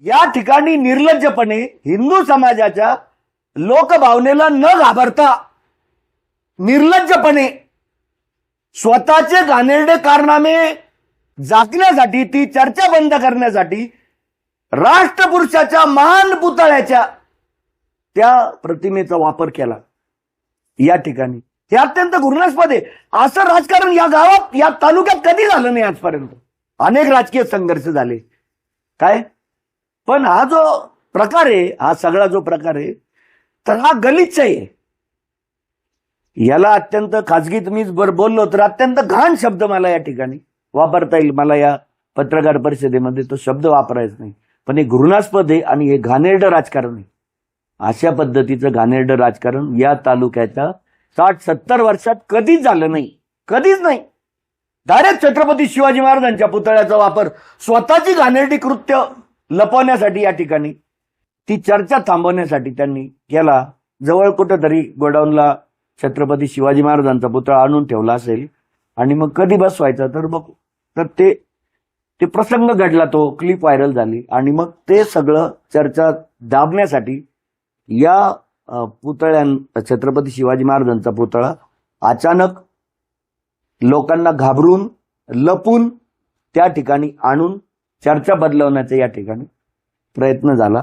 या ठिकाणी निर्लज्जपणे हिंदू समाजाच्या लोकभावनेला न घाबरता निर्लज्जपणे स्वतःचे घाणेरडे कारनामे झाकण्यासाठी ती चर्चा बंद करण्यासाठी राष्ट्रपुरुषाच्या महान पुतळ्याच्या त्या प्रतिमेचा वापर केला. या ठिकाणी. हे अत्यंत घृणास्पद आहे. असं राजकारण या गावात या तालुक्यात कधी झालं नाही आजपर्यंत? अनेक राजकीय संघर्ष झाले. काय? पण हा जो प्रकार आहे हा सगळा जो प्रकार आहे तर हा गलिच्छ आहे. याला अत्यंत खाजगीत मीच बर बोललो तर अत्यंत घाण शब्द मला या ठिकाणी वापरता येईल. मला या पत्रकार परिषदेमध्ये तो शब्द वापरायचा नाही. पण हे घृणास्पद आहे आणि हे घाणेरडं राजकारण आहे. अशा पद्धतीचं घाणेरडं राजकारण या तालुक्याच्या साठ सत्तर वर्षात कधीच झालं नाही. कधीच नाही. डायरेक्ट छत्रपती शिवाजी महाराजांच्या पुतळ्याचा वापर. स्वतःची घाणेरडी कृत्य लपवण्यासाठी या ठिकाणी ती चर्चा थांबवण्यासाठी त्यांनी केला जवळ कुठंतरी गोडाऊनला छत्रपती शिवाजी महाराजांचा पुतळा आणून ठेवला असेल. आणि मग कधी बसवायचा तर बघू तर ते ते प्रसंग घडला तो क्लिप व्हायरल झाली. आणि मग ते सगळं चर्चा दाबण्यासाठी या पुतळ्या पुतळ्यां छत्रपती शिवाजी महाराजांचा पुतळा अचानक लोकांना घाबरून लपून त्या ठिकाणी आणून चर्चा बदलवण्याचा या ठिकाणी प्रयत्न झाला.